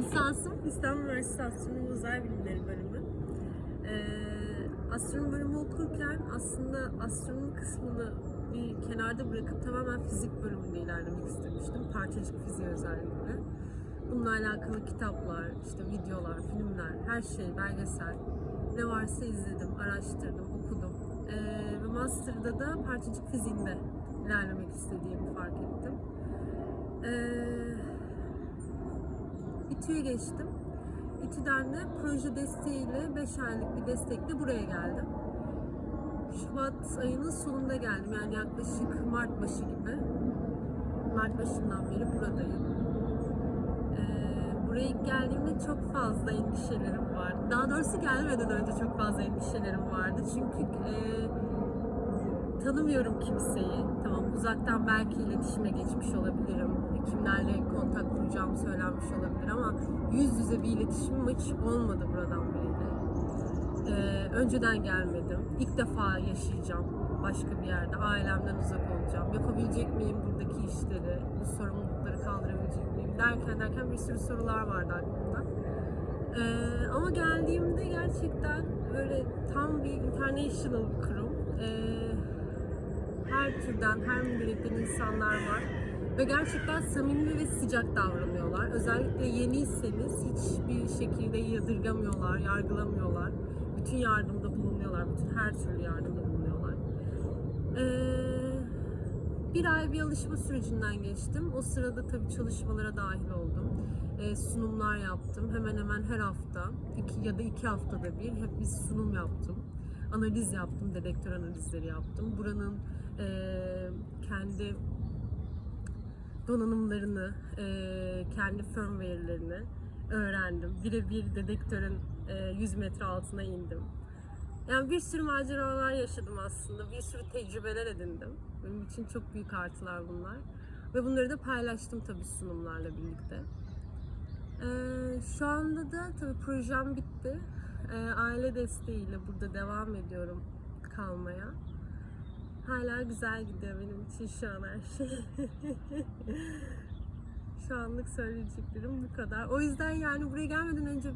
Lisansım İstanbul Üniversitesi Astronomi Uzay Bilimleri bölümü. Ee, astronomi bölümü okurken aslında astronomi kısmını bir kenarda bırakıp tamamen fizik bölümünde ilerlemek istemiştim. Parçacık fiziği özellikle. Bununla alakalı kitaplar, işte videolar, filmler, her şey, belgesel. Ne varsa izledim, araştırdım, okudum. Ee, ve Master'da da parçacık fiziğinde ilerlemek istediğimi fark ettim. Ee, İTÜ'ye geçtim. İTÜ'den de proje desteğiyle 5 aylık bir destekle buraya geldim. Şubat ayının sonunda geldim. Yani yaklaşık Mart başı gibi. Mart başından beri buradayım. Ee, buraya ilk geldiğimde çok fazla endişelerim vardı. Daha doğrusu gelmeden önce çok fazla endişelerim vardı. Çünkü e, tanımıyorum kimseyi. Tamam uzaktan belki iletişime geçmiş olabilirim. Kontak kuracağım söylenmiş olabilir ama yüz yüze bir iletişimim hiç olmadı buradan beriyle. Ee, önceden gelmedim. İlk defa yaşayacağım başka bir yerde. Ailemden uzak olacağım. Yapabilecek miyim buradaki işleri, bu sorumlulukları kaldırabilecek miyim derken derken bir sürü sorular vardı aklımda. Ee, ama geldiğimde gerçekten böyle tam bir international kurum. Ee, her türden, her milletten insanlar var. Ve gerçekten samimi ve sıcak davranıyorlar. Özellikle yeniyseniz hiçbir şekilde yadırgamıyorlar, yargılamıyorlar. Bütün yardımda bulunuyorlar, bütün her türlü yardımda bulunuyorlar. Ee, bir ay bir alışma sürecinden geçtim. O sırada tabii çalışmalara dahil oldum. Ee, sunumlar yaptım. Hemen hemen her hafta, iki ya da iki haftada bir hep bir sunum yaptım. Analiz yaptım, dedektör analizleri yaptım. Buranın eee, kendi donanımlarını, eee, kendi firmware'lerini öğrendim. Birebir dedektörün eee, 100 metre altına indim. Yani bir sürü maceralar yaşadım aslında. Bir sürü tecrübeler edindim. Benim için çok büyük artılar bunlar. Ve bunları da paylaştım tabii sunumlarla birlikte. Ee, şu anda da tabii projem bitti. Ee, aile desteğiyle burada devam ediyorum kalmaya. Hala güzel gidiyor benim için şu an her şey. şu anlık söyleyeceklerim bu kadar. O yüzden yani buraya gelmeden önce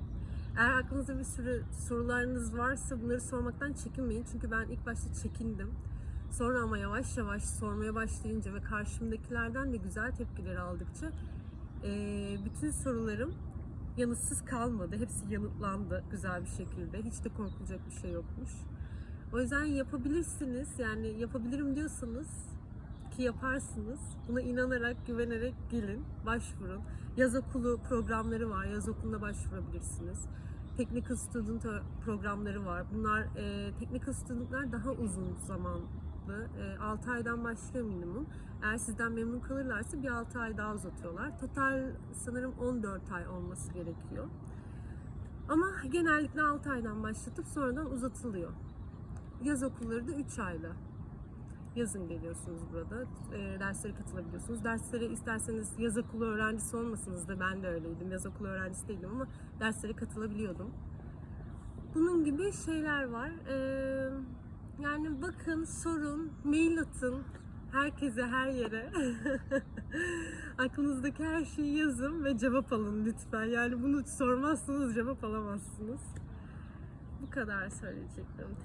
eğer aklınızda bir sürü sorularınız varsa bunları sormaktan çekinmeyin. Çünkü ben ilk başta çekindim. Sonra ama yavaş yavaş sormaya başlayınca ve karşımdakilerden de güzel tepkileri aldıkça bütün sorularım yanıtsız kalmadı. Hepsi yanıtlandı güzel bir şekilde. Hiç de korkulacak bir şey yokmuş. O yüzden yapabilirsiniz. Yani yapabilirim diyorsanız ki yaparsınız. Buna inanarak, güvenerek gelin, başvurun. Yaz okulu programları var. Yaz okuluna başvurabilirsiniz. Technical Student programları var. Bunlar e, Technical Student'lar daha uzun zamanlı. E, 6 aydan başlıyor minimum. Eğer sizden memnun kalırlarsa bir 6 ay daha uzatıyorlar. Total sanırım 14 ay olması gerekiyor. Ama genellikle 6 aydan başlatıp sonradan uzatılıyor. Yaz okulları da 3 ayda. Yazın geliyorsunuz burada. E, derslere katılabiliyorsunuz. Derslere isterseniz yaz okulu öğrencisi olmasanız da ben de öyleydim. Yaz okulu öğrencisi değildim ama derslere katılabiliyordum. Bunun gibi şeyler var. E, yani bakın, sorun, mail atın. Herkese, her yere. Aklınızdaki her şeyi yazın ve cevap alın lütfen. Yani bunu sormazsanız cevap alamazsınız. Bu kadar söyleyeceklerim.